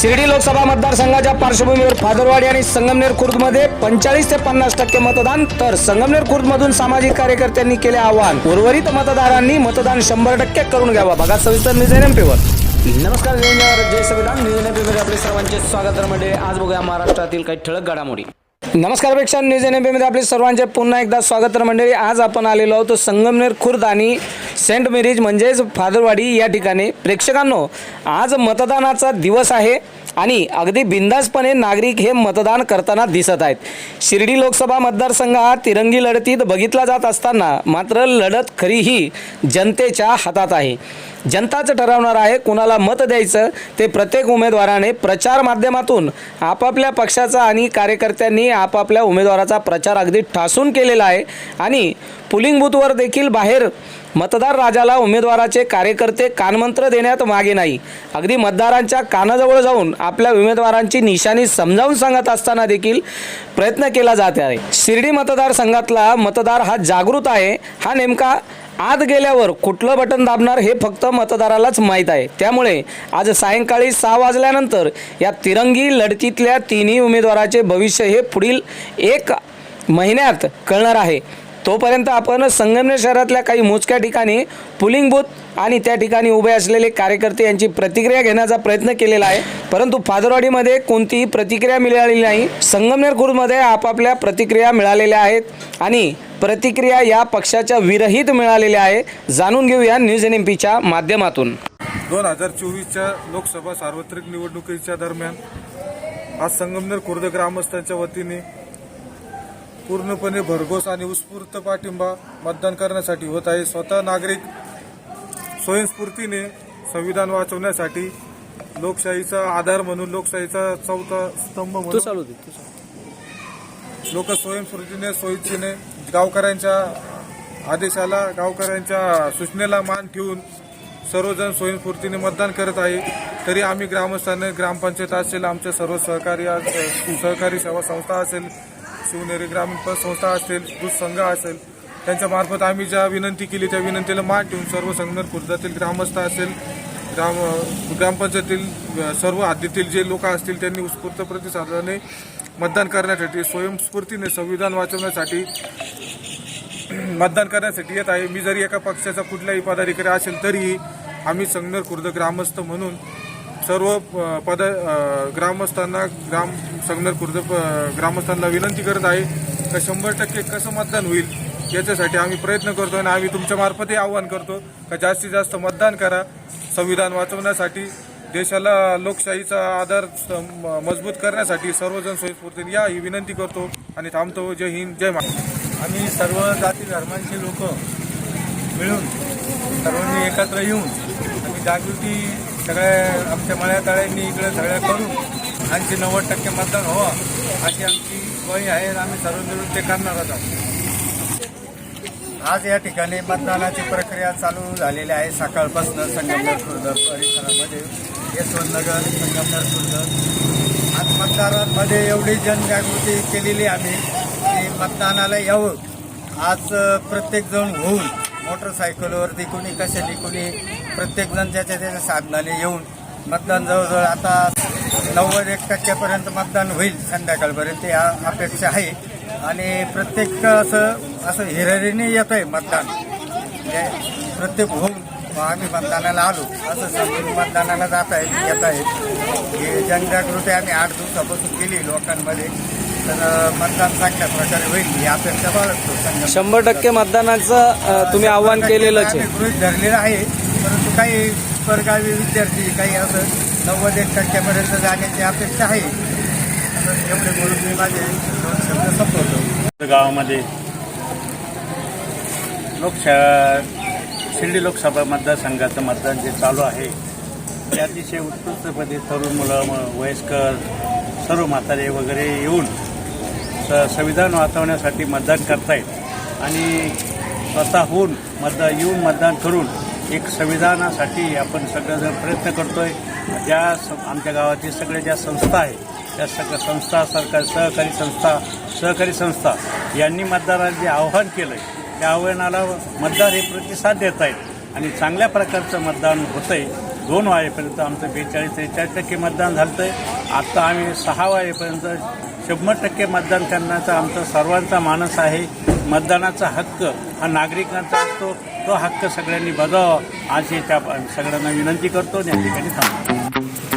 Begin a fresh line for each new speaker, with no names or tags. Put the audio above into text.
शिर्डी लोकसभा मतदारसंघाच्या पार्श्वभूमीवर फादरवाडी आणि संगमनेर खुर्दमध्ये पंचाळीस ते पन्नास टक्के मतदान. तर संगमनेर खुर्दमधून सामाजिक कार्यकर्त्यांनी केले आवाहन. उर्वरित मतदारांनी मतदान शंभर टक्के करून घ्यावा. बघा सविस्तर न्यूज एन नमस्कार जय संविधान न्यूज एन आपले सर्वांचे स्वागत म्हणजे आज बघूया महाराष्ट्रातील काही ठळक घडामोडी. नमस्कार प्रेक्षक न्यूज एनमध्ये आपले सर्वांचे पुन्हा एकदा स्वागत तर मंडळी आज आपण आलेलो आहोत संगमनेर खुर्द आणि सेंट मेरीज म्हणजेच फादरवाडी या ठिकाणी. प्रेक्षकांनो आज मतदानाचा दिवस आहे. आणि अगदी बिंदासपणे नागरिक हे मतदान करताना दिसत आहेत. शिर्डी लोकसभा मतदारसंघात तिरंगी लढतीत बघितला जात असताना मात्र लढत खरीही जनतेच्या हातात आहे. जनताच ठरवणार आहे कुणाला मत द्यायचं ते प्रत्येक उमेदवाराने प्रचार माध्यमातून आपापल्या पक्षाचा आणि कार्यकर्त्यांनी आपापल्या उमेदवाराचा प्रचार अगदी ठासून केलेला आहे. आणि पुलिंग बूथवर देखील बाहेर मतदार राजाला उमेदवाराचे कार्यकर्ते कानमंत्र देण्यात मागे नाही. अगदी मतदारांच्या कानाजवळ जाऊन आपल्या उमेदवारांची निशाणी समजावून सांगत असताना देखील प्रयत्न केला जात आहे. शिर्डी मतदारसंघातला मतदार हा जागृत आहे. हा नेमका आत गेल्यावर कुठलं बटन दाबणार हे फक्त मतदारालाच माहीत आहे. त्यामुळे आज सायंकाळी सहा वाजल्यानंतर या तिरंगी लढतीतल्या तिन्ही उमेदवाराचे भविष्य हे पुढील एक महिन्यात कळणार आहे. तोपर्यंत आपण संगमनेर शहरातल्या काही मोजक्या ठिकाणी पुलिंग बूथ आणि त्या ठिकाणी उभे असलेले कार्यकर्ते यांची प्रतिक्रिया घेण्याचा प्रयत्न केलेला आहे. परंतु फादरवाडीमध्ये कोणतीही प्रतिक्रिया मिळालेली नाही. संगमनेर खुर्दमध्ये आपापल्या प्रतिक्रिया मिळालेल्या आहेत आणि प्रतिक्रिया या पक्षाच्या विरहित मिळालेल्या आहे. जाणून घेऊया न्यूज एन एम पीच्या माध्यमातून.
दोन हजार चोवीसच्या लोकसभा सार्वत्रिक निवडणुकीच्या दरम्यान आज संगमनेर खुर्द ग्रामस्थांच्या वतीने पूर्णपणे भरघोस आणि उत्स्फूर्त पाठिंबा मतदान करण्यासाठी होत आहे. स्वतः नागरिक स्वयंस्फूर्तीने संविधान वाचवण्यासाठी लोकशाहीचा आधार म्हणून लोकशाहीचा चौथा स्तंभ म्हणून लोक स्वयंस्फूर्तीने सोयीचीने गावकऱ्यांच्या आदेशाला गावकऱ्यांच्या सूचनेला मान ठेवून सर्वजण स्वयंस्फूर्तीने मतदान करत आहे. तरी आम्ही ग्रामस्थांनी ग्रामपंचायत असेल आमच्या सर्व सहकारी सहकारी सेवा संस्था असेल शिवनेरी ग्रामीण पतसंस्था असेल दूध संघ असेल त्यांच्या मार्फत आम्ही ज्या विनंती केली त्या विनंतीला मान ठेवून सर्व संगमेर खुर्दातील ग्रामस्थ असेल ग्राम ग्रामपंचायतील सर्व हद्दीतील जे लोक असतील त्यांनी उत्स्फूर्त प्रतिसादाने मतदान करण्यासाठी स्वयंस्फूर्तीने संविधान वाचवण्यासाठी मतदान करण्यासाठी येत आहे. मी जरी एका पक्षाचा कुठलाही पदाधिकारी असेल तरीही आम्ही संगमेर खुर्द ग्रामस्थ म्हणून सर्व पद ग्रामस्थांना ग्राम संगनर खुर्द ग्रामस्थांना विनंती करत आहे का शंभर टक्के कसं मतदान होईल याच्यासाठी आम्ही प्रयत्न करतो आणि आम्ही तुमच्या मार्फतही आवाहन करतो का जास्तीत जास्त मतदान करा. संविधान वाचवण्यासाठी देशाला लोकशाहीचा आधार स- म- मजबूत करण्यासाठी सर्वजण स्वयंस्फूर्तीने या ही विनंती करतो आणि थांबतो. जय हिंद जय महाराष्ट्र.
आम्ही सर्व जाती धर्मांचे लोक मिळून सर्वांनी एकत्र येऊन आम्ही जागृती सगळे आमच्या मळ्या तळ्यांनी इकडे सगळ्या करून आणखी नव्वद टक्के मतदान व्हावं अशी आमची वही आहे आम्ही सर्व मिळून ते करणार आहोत. आज या ठिकाणी मतदानाची प्रक्रिया चालू झालेली आहे. सकाळपासून संगमनेर खुर्द परिसरामध्ये यशवंतनगर संगमनेर खुर्द. आज मतदारांमध्ये एवढी जनजागृती केलेली आम्ही की मतदानाला यावं. आज प्रत्येकजण होऊन मोटरसायकलवरती कोणी कशाने कोणी प्रत्येकजण त्याच्या त्याच्या साधनाने येऊन मतदान जवळजवळ आता नव्वद एक टक्क्यापर्यंत मतदान होईल संध्याकाळपर्यंत या अपेक्षा आहे. आणि प्रत्येक असं असं हिररीने येत आहे मतदान. म्हणजे प्रत्येक होऊन आम्ही मतदानाला आलो. असं समजून मतदानाला जात आहे येत आहे ही जनजागृती आम्ही आठ दिवसापासून केली लोकांमध्ये. तर मतदान चांगल्या प्रकारे होईल ही अपेक्षा बाळगतो संघ
शंभर टक्के मतदानाचं तुम्ही आव्हान केलेलंच आहे.
आम्ही गृहीत धरलेलं आहे परंतु काही परगावी विद्यार्थी काही असं नव्वद एक टक्क्यापर्यंत जाण्याची अपेक्षा आहे. असं एवढे बोलून मी माझे दोन शब्द संपवतो.
गावामध्ये लोकशा शिर्डी लोकसभा मतदारसंघाचं मतदान जे चालू आहे ते अतिशय उत्कृष्टपणे तरुण मुलं म- वयस्कर सर्व म्हातारे वगैरे येऊन स संविधान वाचवण्यासाठी मतदान करतायत. आणि स्वतःहून मतदान येऊन मतदान करून एक संविधानासाठी आपण सगळेजण प्रयत्न करतोय. ज्या आमच्या गावातील सगळ्या ज्या संस्था आहेत त्या सगळ्या संस्था सरकार सहकारी संस्था सहकारी संस्था यांनी मतदाराला जे आव्हान केलं आहे त्या आव्हानाला मतदार हे प्रतिसाद देत आहेत आणि चांगल्या प्रकारचं मतदान होतंय. दोन वाजेपर्यंत आमचं बेचाळीस त्रेचाळीस टक्के मतदान झालं आहे आत्ता आम्ही सहा वाजेपर्यंत शंभर टक्के मतदान करण्याचा आमचा सर्वांचा मानस आहे. मतदानाचा हक्क हा नागरिकांचा असतो तो हक्क सगळ्यांनी बजावा. अशी त्या सगळ्यांना विनंती करतो आणि या ठिकाणी थांबतो